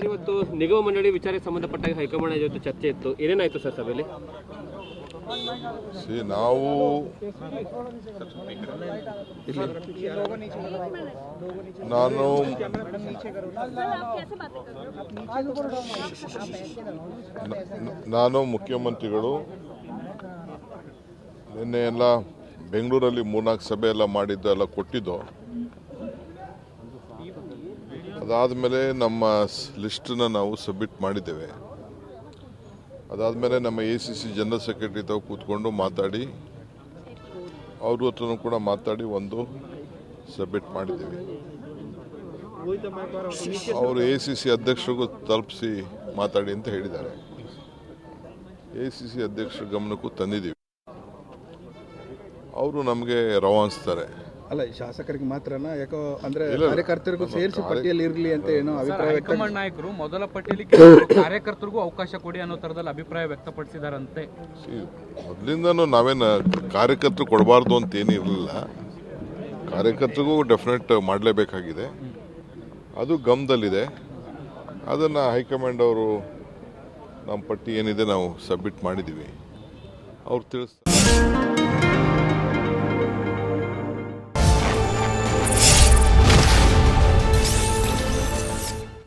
Sir ಇವತ್ತು ನಿಗಮ ಮಂಡಳಿ ವಿಚಾರಕ್ಕೆ ಸಂಬಂಧಪಟ್ಟಾಗ ಹೈಕಮಾಂಡ್ ಜೊತೆ ಚರ್ಚೆ ಇತ್ತು. ಏನೇನಾಯ್ತು ಸರ್ ಸಭೆಯಲ್ಲಿ? ಸಿ ನಾವು ನಾನು ನಾನು ಮುಖ್ಯಮಂತ್ರಿಗಳು ನಿನ್ನೆ ಎಲ್ಲ ಬೆಂಗಳೂರಲ್ಲಿ ಮೂರ್ನಾಲ್ಕು ಸಭೆ ಎಲ್ಲ ಮಾಡಿದ್ದು ಎಲ್ಲ ಕೊಟ್ಟಿದ್ದು. ಅದಾದಮೇಲೆ ನಮ್ಮ ಲಿಸ್ಟನ್ನು ನಾವು ಸಬ್ಮಿಟ್ ಮಾಡಿದ್ದೇವೆ. ಅದಾದಮೇಲೆ ನಮ್ಮ A C C general secretary ತಾವು ಕೂತ್ಕೊಂಡು ಮಾತಾಡಿ, ಅವ್ರ ಹತ್ರನೂ ಕೂಡ ಮಾತಾಡಿ ಒಂದು ಸಬ್ಮಿಟ್ ಮಾಡಿದ್ದೀವಿ. ಅವರು ಎ ಸಿ ಸಿ ಅಧ್ಯಕ್ಷರಿಗೂ ತಲುಪಿಸಿ ಮಾತಾಡಿ ಅಂತ ಹೇಳಿದ್ದಾರೆ. ಎ ಸಿ ಸಿ ಅಧ್ಯಕ್ಷರ ಗಮನಕ್ಕೂ ತಂದಿದ್ದೀವಿ. ಅವರು ನಮಗೆ ರವಾನಿಸ್ತಾರೆ. ಅಲ್ಲ ಈ ಶಾಸಕರಿಗೆ ಮಾತ್ರನಾ? ಯಾಕೋ ಅಂದ್ರೆ. ಕಾರ್ಯಕರ್ತರಿಗೂ ಸೇರಿಸಿ ಪಟ್ಟಿಯಲ್ಲಿ ಇರಲಿ ಅಂತ ಏನೋ ಅಭಿಪ್ರಾಯ ಹೈಕಮಾಂಡ್ ನಾಯಕರು ಮೊದಲ ಪಟ್ಟಿಯಲ್ಲಿ ಕಾರ್ಯಕರ್ತರಿಗೂ ಅವಕಾಶ ಕೊಡಿ ಅನ್ನೋ ತರದಲ್ಲಿ ಅಭಿಪ್ರಾಯ ವ್ಯಕ್ತಪಡಿಸಿದಾರಂತೆ. ಮೊದಲಿಂದನೂ ನಾವೇನು ಕಾರ್ಯಕರ್ತರು ಕೊಡಬಾರ್ದು ಅಂತ ಏನಿರಲಿಲ್ಲ ಕಾರ್ಯಕರ್ತರಿಗೂ ಡೆಫಿನೆಟ್ ಮಾಡಲೇಬೇಕಾಗಿದೆ. ಅದು ಗಮ್ದಲ್ಲಿದೆ ಅದನ್ನು ಹೈಕಮಾಂಡ್ ಅವರು ನಮ್ಮ ಪಟ್ಟಿ ಏನಿದೆ ನಾವು ಸಬ್ಮಿಟ್ ಮಾಡಿದ್ದೀವಿ. ಅವ್ರು ತಿಳಿಸ್ತಾರೆ.